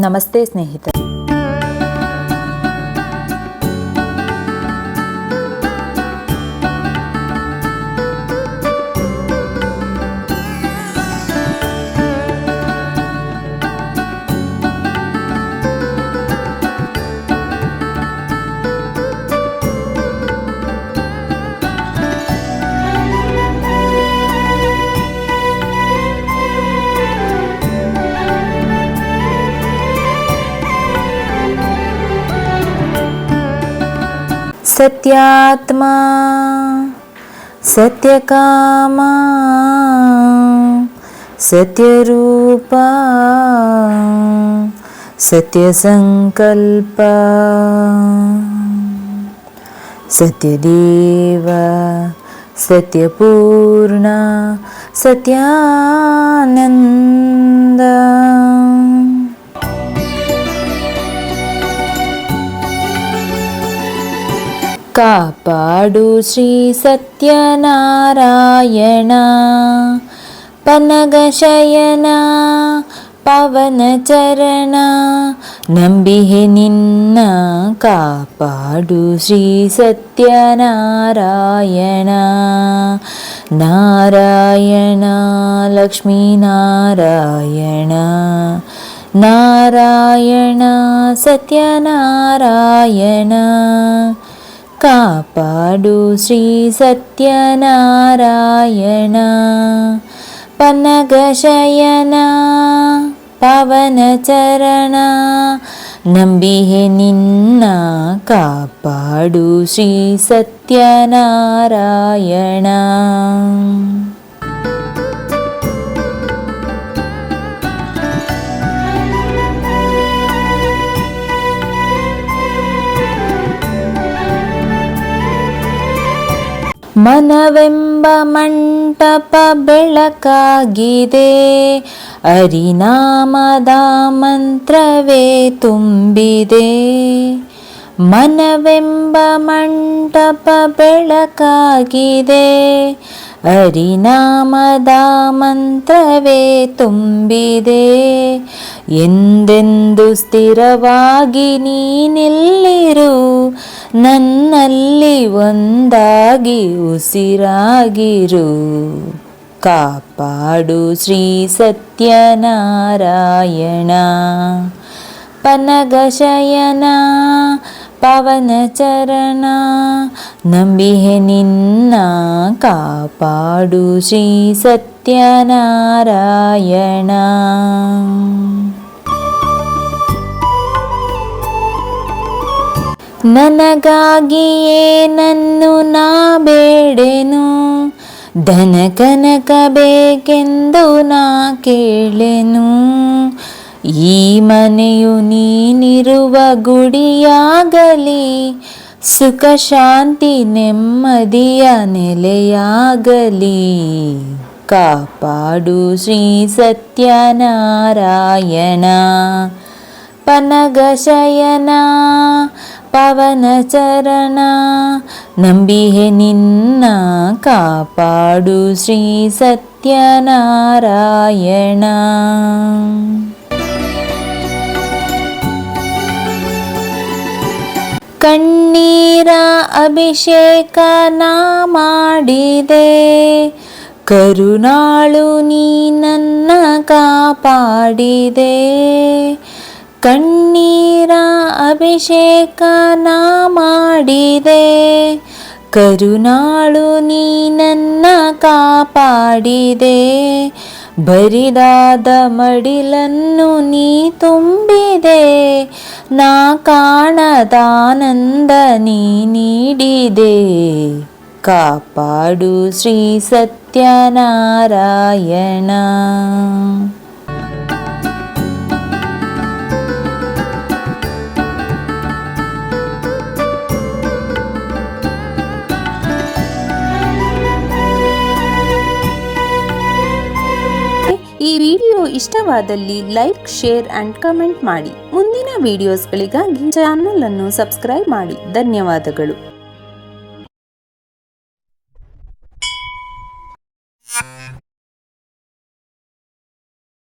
నమస్తే స్నేహితులు సత్యాత్మా సత్యకామా సత్యరూప సత్యసంకల్ప సత్యదేవ సత్యపూర్ణ సత్యానంద. ಕಾಪಾಡು ಶ್ರೀ ಸತ್ಯನಾರಾಯಣ ಪನಗಶಯನ ಪವನ ಚರಣ ನಂಬಿಹೆ ನಿನ್ನ ಕಾಪಾಡು ಶ್ರೀ ಸತ್ಯನಾರಾಯಣ ನಾರಾಯಣ ಲಕ್ಷ್ಮೀನಾರಾಯಣ ನಾರಾಯಣ ಸತ್ಯನಾರಾಯಣ ಕಾಪಾಡು ಶ್ರೀ ಸತ್ಯನಾರಾಯಣ ಪನ್ನಗಶಯನ ಪವನ ಚರಣ ನಂಬಿಹೆ ನಿನ್ನ ಕಾಪಾಡು ಶ್ರೀ ಸತ್ಯನಾರಾಯಣ ಮನವೆಂಬ ಮಂಟಪ ಬೆಳಕಾಗಿದೆ. ಹರಿನಾಮದ ಮಂತ್ರವೇ ತುಂಬಿದೆ. ಮನವೆಂಬ ಮಂಟಪ ಬೆಳಕಾಗಿದೆ. ಹರಿನಾಮದ ಮಂತ್ರವೇ ತುಂಬಿದೆ. ಎಂದೆಂದು ಸ್ಥಿರವಾಗಿ ನೀನಿಲ್ಲಿರು ನನ್ನಲ್ಲಿ ಒಂದಾಗಿ ಉಸಿರಾಗಿರು. ಕಾಪಾಡು ಶ್ರೀ ಸತ್ಯನಾರಾಯಣ. ಪನಗಶಯನ ಪವನ ಚರಣ, ನಂಬಿಹೆ ನಿನ್ನ ಕಾಪಾಡು ಶ್ರೀ ಸತ್ಯನಾರಾಯಣ. ನನಗಾಗಿಯೇ ನನ್ನು ನಾ ಬೇಡೆನು, ಧನ ಕನಕ ಬೇಕೆಂದು ನಾ ಕೇಳೆನು. ಈ ಮನೆಯು ನೀನಿರುವ ಗುಡಿಯಾಗಲಿ ಸುಖ ಶಾಂತಿ ನೆಮ್ಮದಿಯ ನೆಲೆಯಾಗಲಿ ಕಾಪಾಡು ಶ್ರೀ ಸತ್ಯನಾರಾಯಣ ಪನಗಶಯನ ಪವನ ಚರಣ ನಂಬಿಹೆ ನಿನ್ನ ಕಾಪಾಡು ಶ್ರೀ ಸತ್ಯನಾರಾಯಣ ಕಣ್ಣೀರ ಅಭಿಷೇಕ ನಾ ಮಾಡಿದೆ. ಕರುಣಾಳು ನೀ ನನ್ನ ಕಾಪಾಡಿದೆ. ಕಣ್ಣೀರ ಅಭಿಷೇಕ ನಾ ಮಾಡಿದೆ. ಕರುಣಾಳು ನೀ ನನ್ನ ಕಾಪಾಡಿದೆ. ಬರಿದಾದ ಮಡಿಲನ್ನು ನೀ ತುಂಬಿದೆ ನಾ ಕಾಣದಾನಂದ ನೀ ನೀಡಿದೆ. ಕಾಪಾಡು ಶ್ರೀ ಸತ್ಯನಾರಾಯಣ. ವಿಡಿಯೋ ಇಷ್ಟವಾದಲ್ಲಿ ಲೈಕ್ ಶೇರ್ ಅಂಡ್ ಕಮೆಂಟ್ ಮಾಡಿ. ಮುಂದಿನ ವಿಡಿಯೋಸ್ಗಳಿಗಾಗಿ ಚಾನಲ್ ಅನ್ನು ಸಬ್ಸ್ಕ್ರೈಬ್ ಮಾಡಿ. ಧನ್ಯವಾದಗಳು.